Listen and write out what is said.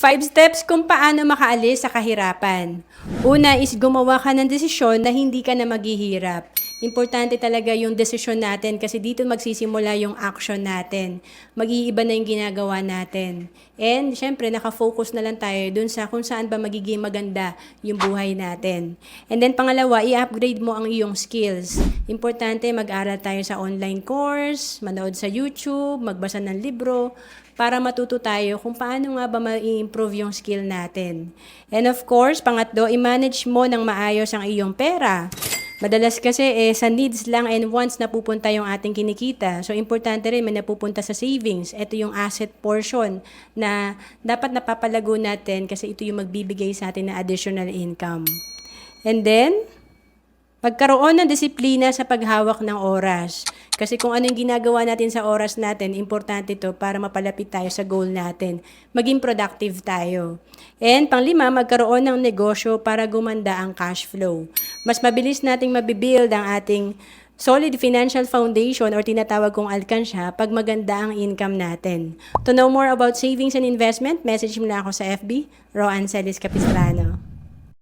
Five steps kung paano makaalis sa kahirapan. Una is gumawa ka ng desisyon na hindi ka na maghihirap. Importante talaga yung desisyon natin kasi dito magsisimula yung action natin. Mag-iiba na yung ginagawa natin. And syempre, nakafocus na lang tayo dun sa kung saan ba magiging maganda yung buhay natin. And then pangalawa, i-upgrade mo ang iyong skills. Importante mag-aral tayo sa online course, manood sa YouTube, magbasa ng libro, para matuto tayo kung paano nga ba ma-improve yung skill natin. And of course, pangatlo, i-manage mo ng maayos ang iyong pera. Madalas kasi eh, sa needs lang and wants napupunta yung ating kinikita. So, importante rin may napupunta sa savings. Ito yung asset portion na dapat napapalago natin kasi ito yung magbibigay sa atin ng additional income. And then, Magkaroon ng disiplina sa paghawak ng oras. Kasi kung ano yung ginagawa natin sa oras natin, importante to para mapalapit tayo sa goal natin. Maging productive tayo. And panglima, magkaroon ng negosyo para gumanda ang cash flow. Mas mabilis nating mabibuild ang ating solid financial foundation or tinatawag kong alkansya pag maganda ang income natin. To know more about savings and investment, message mo na ako sa FB, Ro Ancelis Capistrano.